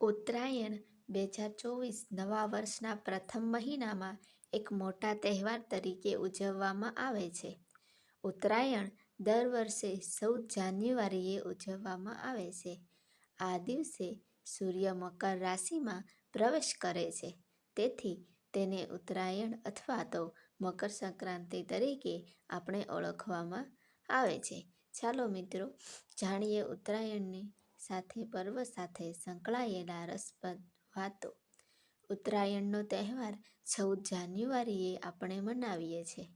ઉત્તરાયણ બે હજાર ચોવીસ નવા વર્ષના પ્રથમ મહિનામાં એક મોટા તહેવાર તરીકે ઉજવવામાં આવે છે. ઉત્તરાયણ દર વર્ષે ચૌદ જાન્યુઆરીએ ઉજવવામાં આવે છે. આ દિવસે સૂર્ય મકર રાશિમાં પ્રવેશ કરે છે. તેથી તેને ઉત્તરાયણ અથવા તો મકર સંક્રાંતિ તરીકે આપણે ઓળખવામાં આવે છે. ચાલો મિત્રો, જાણીએ ઉત્તરાયણની સાથે પર્વ સાથે સંકળાયેલા રસપ્રદ વાતો. ઉત્તરાયણનો તહેવાર ચૌદ જાન્યુઆરીએ આપણે મનાવીએ છીએ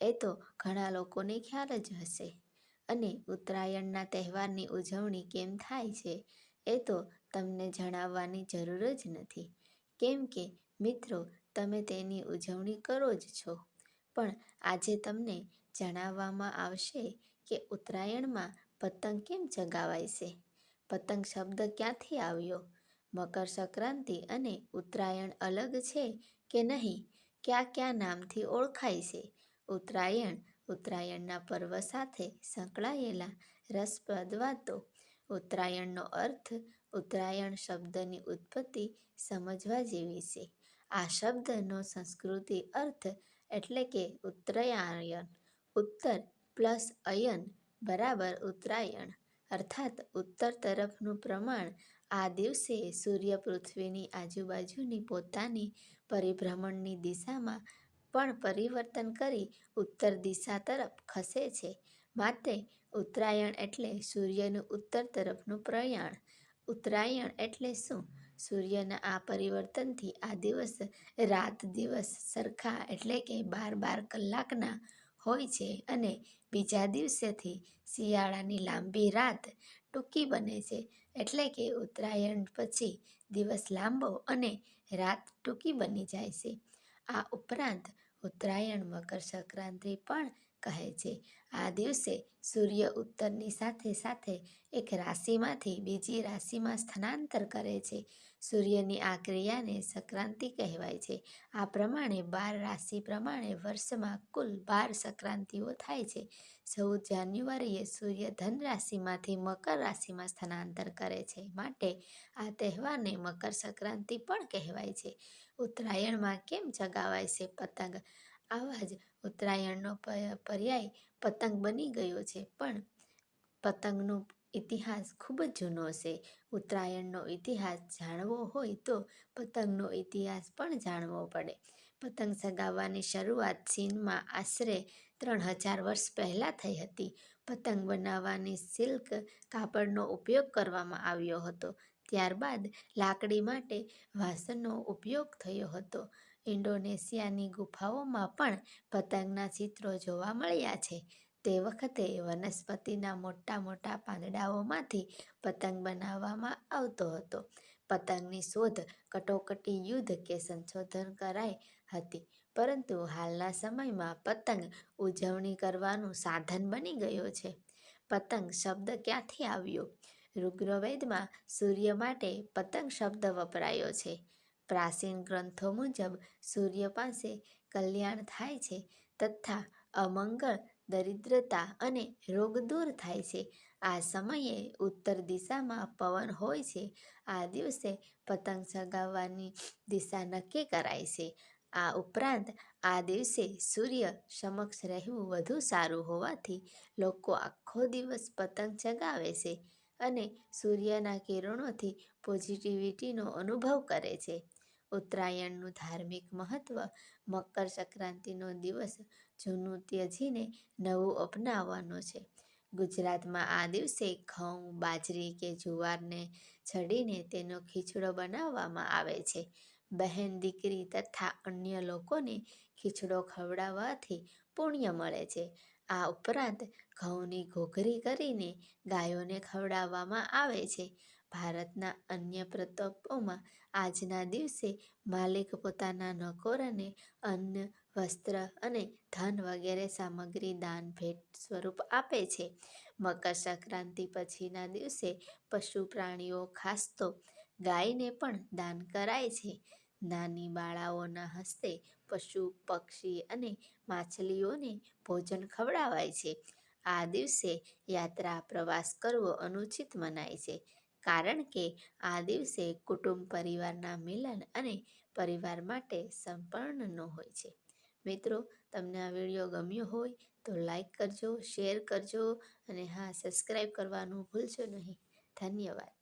એ તો ઘણા લોકોને ખ્યાલ જ હશે. અને ઉત્તરાયણના તહેવારની ઉજવણી કેમ થાય છે એ તો તમને જણાવવાની જરૂર જ નથી. કેમ કે મિત્રો તમે તેની ઉજવણી કરો જ છો. પણ આજે તમને જણાવવામાં આવશે કે ઉત્તરાયણમાં પતંગ કેમ ચગાવાય છે, પતંગ શબ્દ ક્યાંથી આવ્યો, મકર સંક્રાંતિ અને ઉત્તરાયણ અલગ છે કે નહીં, કયા કયા નામથી ઓળખાય છે. ઉત્તરાયણ ઉત્તરાયણના પર્વ સાથે સંકળાયેલા રસપ્રદ વાતો. ઉત્તરાયણનો અર્થ ઉત્તરાયણ શબ્દની ઉત્પત્તિ સમજવા જેવી છે. આ શબ્દનો સંસ્કૃતિ અર્થ એટલે કે ઉત્તરાયણ ઉત્તર પ્લસ અયન બરાબર ઉત્તરાયણ અર્થાત ઉત્તર તરફનું પ્રમાણ. આ દિવસે સૂર્ય પૃથ્વીની આજુબાજુની પોતાની પરિભ્રમણની દિશામાં પણ પરિવર્તન કરી ઉત્તર દિશા તરફ ખસે છે. માટે ઉત્તરાયણ એટલે સૂર્યનું ઉત્તર તરફનું પ્રયાણ. ઉત્તરાયણ એટલે શું? સૂર્યના આ પરિવર્તનથી આ દિવસ રાત દિવસ સરખા એટલે કે બાર બાર કલાકના હોય છે અને બીજા દિવસેથી શિયાળાની લાંબી રાત ટૂંકી બને છે એટલે કે ઉત્તરાયણ પછી દિવસ લાંબો અને રાત ટૂંકી બની જાય છે. આ ઉપરાંત ઉત્તરાયણ મકર સંક્રાંતિ પણ કહે છે. આ દિવસે સૂર્ય ઉત્તરની સાથે સાથે એક રાશિમાંથી બીજી રાશિમાં સ્થાનાંતર કરે છે. સૂર્યની આ ક્રિયાને સંક્રાંતિ કહેવાય છે. આ પ્રમાણે બાર રાશિ પ્રમાણે વર્ષમાં કુલ બાર સંક્રાંતિઓ થાય છે. ચૌદ જાન્યુઆરીએ સૂર્ય ધન રાશિમાંથી મકર રાશિમાં સ્થાનાંતર કરે છે માટે આ તહેવારને મકર સંક્રાંતિ પણ કહેવાય છે. ઉત્તરાયણમાં કેમ ચગાવાય છે પતંગ? આવા જ ઉત્તરાયણનો પર્યાય પતંગ બની ગયો છે પણ પતંગનો ઇતિહાસ ખૂબ જ જૂનો છે. ઉત્તરાયણનો ઇતિહાસ જાણવો હોય તો પતંગનો ઇતિહાસ પણ જાણવો પડે. પતંગ ચગાવવાની શરૂઆત ચીનમાં આશરે ત્રણ હજાર વર્ષ પહેલાં થઈ હતી. પતંગ બનાવવાની સિલ્ક કાપડનો ઉપયોગ કરવામાં આવ્યો હતો. ત્યારબાદ લાકડી માટે વાસણનો ઉપયોગ થયો હતો. ઇન્ડોનેશિયાની ગુફાઓમાં પણ પતંગના ચિત્રો જોવા મળ્યા છે. તે વખતે વનસ્પતિના મોટા મોટા પાંદડાઓમાંથી પતંગ બનાવવામાં આવતો હતો. પતંગની શોધ કટોકટી યુદ્ધ કે સંશોધન કરાઈ હતી પરંતુ હાલના સમયમાં પતંગ ઉજવણી કરવાનું સાધન બની ગયો છે. પતંગ શબ્દ ક્યાંથી આવ્યો? ઋગ્વેદમાં સૂર્ય માટે પતંગ શબ્દ વપરાયો છે. પ્રાચીન ગ્રંથો મુજબ સૂર્ય પાસે કલ્યાણ થાય છે તથા અમંગળ, દરિદ્રતા અને રોગ દૂર થાય છે. આ સમયે ઉત્તર દિશામાં પવન હોય છે. આ દિવસે પતંગ ચગાવવાની દિશા નક્કી કરાય છે. આ ઉપરાંત, આ દિવસે સૂર્ય સમક્ષ રહેવું વધુ સારું હોવાથી લોકો આખો દિવસ પતંગ ચગાવે છે અને સૂર્યના કિરણોથી પોઝિટિવિટીનો અનુભવ કરે છે. ઉત્તરાયણનું ધાર્મિક મહત્વ મકર સંક્રાંતિનો દિવસ જૂનું ત્યજીને નવું અપનાવવાનો છે. ગુજરાતમાં આ દિવસે ઘઉં, બાજરી કે જુવારને છડીને તેનો ખીચડો બનાવવામાં આવે છે. બહેન દીકરી તથા અન્ય લોકોને ખીચડો ખવડાવવાથી પુણ્ય મળે છે. આ ઉપરાંત ઘઉંની ઘોઘરી કરીને ગાયોને ખવડાવવામાં આવે છે. ભારતના અન્ય પ્રદેશોમાં આજના દિવસે માલિક પોતાના નોકરોને અન્ન, વસ્ત્ર અને ધન વગેરે સામગ્રી દાન ભેટ સ્વરૂપ આપે છે. મકર સંક્રાંતિ પછીના દિવસે પશુ પ્રાણીઓ ખાસ તો ગાયને પણ દાન કરાય છે. નાની બાળાઓના હસ્તે પશુ, પક્ષી અને માછલીઓને ભોજન ખવડાવાય છે. આ દિવસે યાત્રા, પ્રવાસ કરવો અનુચિત મનાય છે. કારણ કે આ દિવસે કુટુંબ પરિવારના મિલન અને પરિવાર માટે સંપર્ણનો હોય છે. મિત્રો, તમને આ વીડિયો ગમ્યો હોય તો લાઈક કરજો, શેર કરજો અને હા, સબસ્ક્રાઈબ કરવાનું ભૂલશો નહીં. ધન્યવાદ.